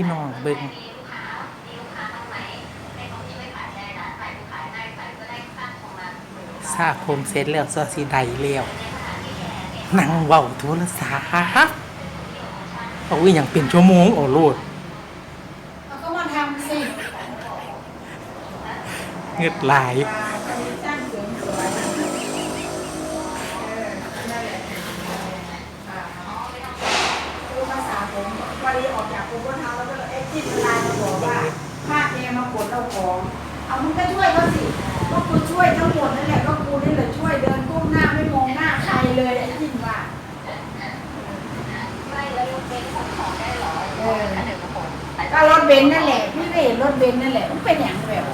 พี่น้องเบิ่งซากผมเสร็จแล้วซอสิได้แล้วนั่งเว้าโทรศัพท์เอาอีหยังเป็นชั่วโมงโอ้โลดเราก็มาทำสิเงืดหลาย สร้างเสริมสวยเออนั่นแหละอ่าคือภาษา ผมวันนี้ออกจากกรมธรรม์แล้วก็เอ็กซ์ที่ไลน์มาบอกว่าภาคเนี่ยมากดเอาของ เอามึงก็ช่วยเขาสิก็กูช่วยทั้งหมดนั่นแหละก็กูนี่แหละช่วยเดินก้มหน้าไม่มองหน้าใครเลยไอ้ยิ่งว่าไม่แล้วรถเบนซ์ขนของได้เหรอเออคันหนึ่งกับผมแต่ก็รถเบนซ์นั่นแหละพี่ก็เห็นรถเบนซ์นั่นแหละมันเป็นอย่างแบบ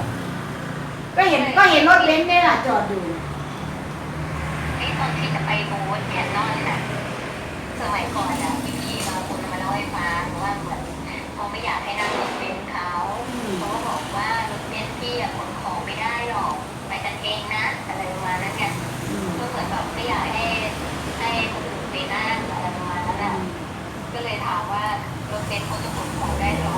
ก็เห็นก็เห็นรถเบนซ์นี่แหละจอดอยู่ไอ้ตอนที่จะไปโบสถ์เนี่ยนอนน่ะสมัยก่อนนะพี่ๆบาคนมาเล่าให้ฟัง องนะอะไรประมาณนั้นไงก็เหมือนแบบไม่อยากให้ให้คนอื่นไปนั่งอะไรประมาณนั้นแหละก็เลยถามว่ารถเบนซ์เขาจะขนของได้หรอ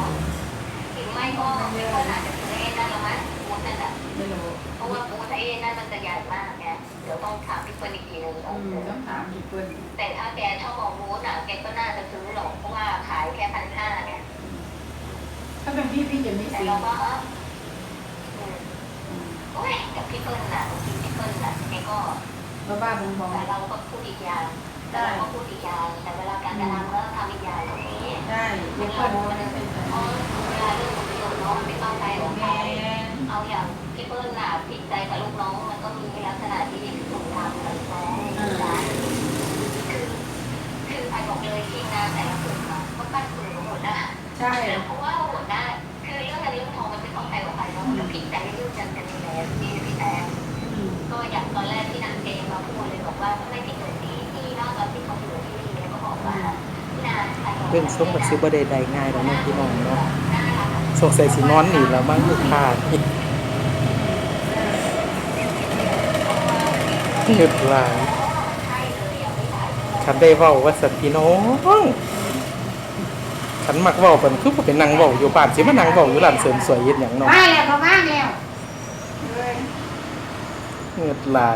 หรือไม่ก็ไม่ก็อาจจะซื้อให้นั่นละมั้งบูธนั่นแหละไม่รู้เพราะว่าบูธไอ้นั่นมันจะใหญ่มากไงเดี๋ยวต้องถามพี่เปิ้ลอีกทีหนึงอืมต้องถามอีกคนแต่ถ้าแกชอบเอาบูธอะแกก็น่าจะซื้อหรอกเพราะว่าขายแค่พันห้าไงถ้าเป็นพี่พี่จะไม่แต่ซื้อเราก็เอออืมโอ้ยกับพี่เปิ้ลน่ะ บางทีพี่เปิ้ลน่ะแกก็บ้าบ้าบองบองแต่เราก็พูดอีกอย่างแต่เราก็พูดอีกอย่างแต่เวลาการกระทำก็ทำอีกอย่างอย่างนี้ได้มัเดี๋ยนวเราเปิดมันเป็นเพราะเวลาเรื่องผลประโยชน์น้องไม่ต้องไปของแมเขานเอาอย่างพี่เปิ้ลน่ะผิดใจกับลูกน้องมันก็มีลักษณะที่ถูกทำกับน้องนะคือคือไปบอกเลยจริงนะแต่ละคนนะก็ปั้นคนหมดนะใช่เพราะว่าหมดนะ อย่างตอนแรกที่นางเจมาพูดเลยบอกว่าไม่ผิดเลยที่ที่นอกจากที่เขาอยู่ที่นี่แล้วก็บอกว่าพี่นาเรื่องส้มกับซิบ่ได้ได้ง่ายดอกเนาะพี่น้องเนาะสงสัยสินอนหนีแล้วมั้งลูกค้านี่เงืดหลายฉันได้เว้าว่าสันพี่น้องฉันมักเว้าเพิ่นคือบ่เป็นนั่งเว้าอยู่บ้านสิมานั่งเว้าอยู่ร้านเสริมสวยเฮ็ดหยังเนาะมาแล้วก็มาแล้ว เงืดหลาย